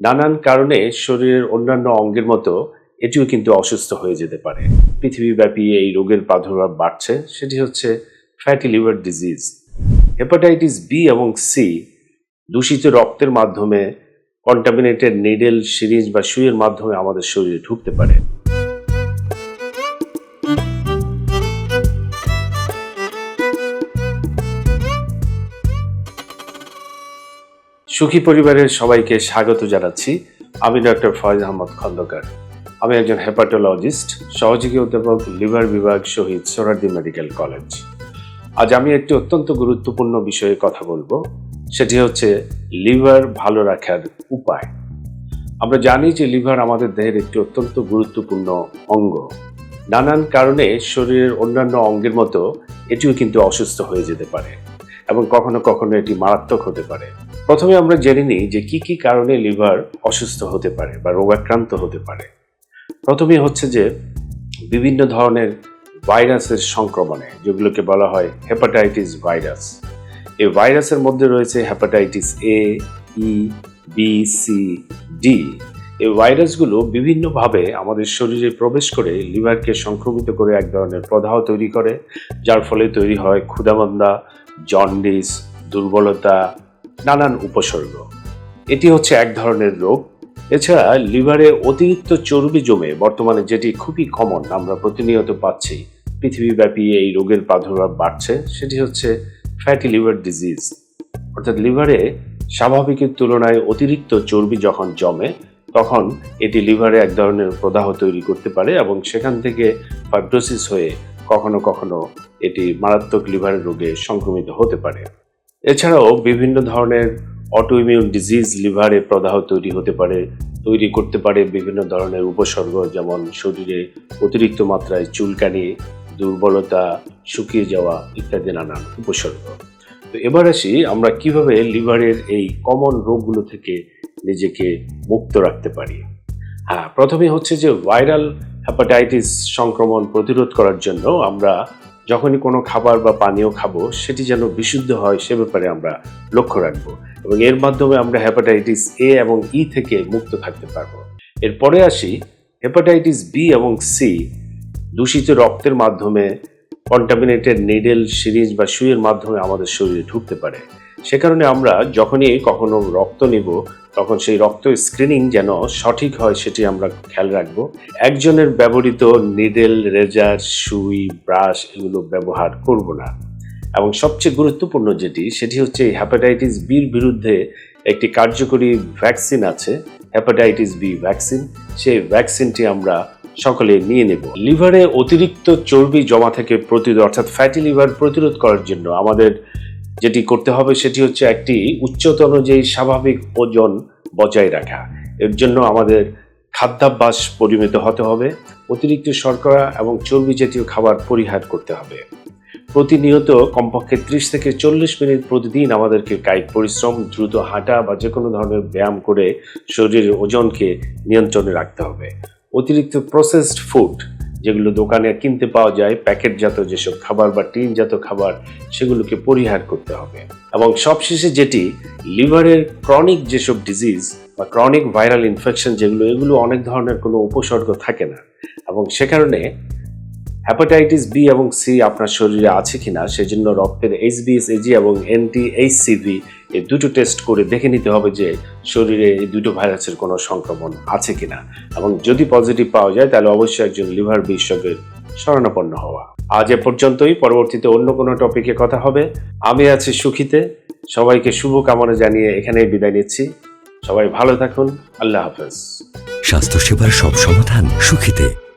নানান কারণে শরীরের অন্যান্য অঙ্গের মতো এটিও কিন্তু অসুস্থ হয়ে যেতে পারে। পৃথিবীব্যাপী এই রোগের প্রাদুর্ভাব বাড়ছে, সেটি হচ্ছে fatty liver disease hepatitis B এবং সি দূষিত রক্তের মাধ্যমে কন্টামিনেটেড নিডেল সিরিজ বা সুইয়ের মাধ্যমে আমাদের শরীরে ঢুকতে পারে। সুখী পরিবারের সবাইকে স্বাগত জানাচ্ছি। আমি ডক্টর ফয়েজ আহমদ খন্দকার। আমি একজন হেপাটোলজিস্ট সহযোগী অধ্যাপক, লিভার বিভাগ শহীদ সোহরাদ্দি মেডিকেল কলেজ। আজ আমি একটি অত্যন্ত গুরুত্বপূর্ণ বিষয়ে কথা বলব। সেটি হচ্ছে লিভার ভালো রাখার উপায়। আমরা জানি যে লিভার আমাদের দেহের একটি অত্যন্ত গুরুত্বপূর্ণ অঙ্গ। নানান কারণে শরীরের অন্যান্য অঙ্গের মতো এটিও কিন্তু অসুস্থ হয়ে যেতে পারে এবং কখনো কখনো এটি মারাত্মক হতে পারে। প্রথমে আমরা জেনে নিই যে কি কি কারণে লিভার অসুস্থ হতে পারে বা রোগাক্রান্ত হতে পারে। প্রথমে হচ্ছে যে বিভিন্ন ধরনের ভাইরাসের সংক্রমণে, যেগুলোকে বলা হয় হেপাটাইটিস ভাইরাস এই ভাইরাসের মধ্যে রয়েছে hepatitis A E B C D এই ভাইরাসগুলো বিভিন্নভাবে আমাদের শরীরে প্রবেশ করে লিভারকে সংক্রমিত করে এক ধরনের প্রদাহ তৈরি করে, যার ফলে তৈরি হয় ক্ষুধামন্দা, জন্ডিস, দুর্বলতা নানান উপসর্গ। এটি হচ্ছে এক ধরনের রোগ। এছাড়া লিভারে অতিরিক্ত চর্বি জমে বর্তমানে যেটি খুবই কমন আমরা প্রতিনিয়ত পাচ্ছি। পৃথিবীব্যাপী এই রোগের প্রাদুর্ভাব বাড়ছে, সেটি হচ্ছে ফ্যাটি লিভার ডিজিজ অর্থাৎ লিভারে স্বাভাবিকের তুলনায় অতিরিক্ত চর্বি যখন জমে, তখন এটি লিভারে এক ধরনের প্রদাহ তৈরি করতে পারে এবং সেখান থেকে ফাইব্রোসিস হয়ে কখনো কখনো এটি মারাত্মক লিভারের রোগে সংক্রমিত হতে পারে। এছাড়াও বিভিন্ন ধরনের অটোইমিউন ডিজিজ লিভারে প্রদাহ তৈরি হতে পারে, তৈরি করতে পারে বিভিন্ন ধরনের উপসর্গ, যেমন শরীরে অতিরিক্ত মাত্রায় চুলকানি, দুর্বলতা, শুকিয়ে যাওয়া ইত্যাদি নানান উপসর্গ। তো এবার আসি আমরা কীভাবে লিভারের এই কমন রোগগুলো থেকে নিজেকে মুক্ত রাখতে পারি। হ্যাঁ প্রথমে হচ্ছে যে ভাইরাল হ্যাপাটাইটিস সংক্রমণ প্রতিরোধ করার জন্য আমরা যখনই কোনো খাবার বা পানীয় খাব, সেটি যেন বিশুদ্ধ হয়, সে ব্যাপারে আমরা লক্ষ্য রাখব এবং এর মাধ্যমে আমরা হেপাটাইটিস এ এবং ই থেকে মুক্ত থাকতে পারব। এরপরে আসি হেপাটাইটিস বি এবং সি দূষিত রক্তের মাধ্যমে কন্টামিনেটেড নিডেল সিরিঞ্জ বা সুইয়ের মাধ্যমে আমাদের শরীরে ঢুকতে পারে। সে কারণে আমরা যখনই কখনো রক্ত নিব তখন সেই রক্ত স্ক্রিনিং যেন সঠিক হয় সেটি আমরা খেয়াল রাখব। একজনের ব্যবহৃত নিডেল রেজার সুই ব্রাশ এগুলো ব্যবহার করব না। এবং সবচেয়ে গুরুত্বপূর্ণ যেটি, সেটি হচ্ছে হ্যাপাটাইটিস বির বিরুদ্ধে একটি কার্যকরী ভ্যাকসিন আছে হ্যাপাটাইটিস বি ভ্যাকসিন সেই ভ্যাকসিনটি আমরা সকলে নিয়ে নেব। লিভারে অতিরিক্ত চর্বি জমা থেকে প্রতিরোধ, অর্থাৎ ফ্যাটি লিভার প্রতিরোধ করার জন্য আমাদের যেটি করতে হবে সেটি হচ্ছে একটি উচ্চতর যেই স্বাভাবিক ওজন বজায় রাখা। এর জন্য আমাদের খাদ্যাভ্যাস পরিমিত হতে হবে, অতিরিক্ত শর্করা এবং চর্বি জাতীয় খাবার পরিহার করতে হবে। প্রতিনিয়ত কমপক্ষে ত্রিশ থেকে চল্লিশ মিনিট প্রতিদিন আমাদেরকে কায়িক পরিশ্রম, দ্রুত হাঁটা বা যে কোনো ধরনের ব্যায়াম করে শরীরের ওজনকে নিয়ন্ত্রণে রাখতে হবে। অতিরিক্ত প্রসেসড ফুড যেগুলো দোকানে কিনতে পাওয়া যায়, প্যাকেটজাত যেসব খাবার বা টিনজাত খাবার, সেগুলোকে পরিহার করতে হবে। এবং সবশেষে যেটি, লিভারের ক্রনিক যেসব ডিজিজ বা ক্রনিক ভাইরাল ইনফেকশন যেগুলো, এগুলো অনেক ধরনের কোনো উপসর্গ থাকে না। এবং সে কারণে হ্যাপাটাইটিস বি এবং সি আপনার শরীরে আছে কিনা, সেজন্য রক্তের এইচ এইচবিএস এজি এবং এনটি এইচসিভি এই দুটো টেস্ট করে দেখে নিতে হবে যে শরীরে এই দুটো ভাইরাসের কোনো সংক্রমণ আছে কিনা। এবং যদি পজিটিভ পাওয়া যায়, তাহলে অবশ্যই একজন লিভার বিশেষজ্ঞের শরণাপন্ন হওয়া। আজ এ পর্যন্তই। পরবর্তীতে অন্য কোনো টপিকে কথা হবে। আমি আছি সুখীতে। সবাইকে শুভ কামনা জানিয়ে এখানেই বিদায় নিচ্ছি। সবাই ভালো থাকুন। আল্লাহ হাফেজ। স্বাস্থ্যসেবার সব সমাধান সুখীতে।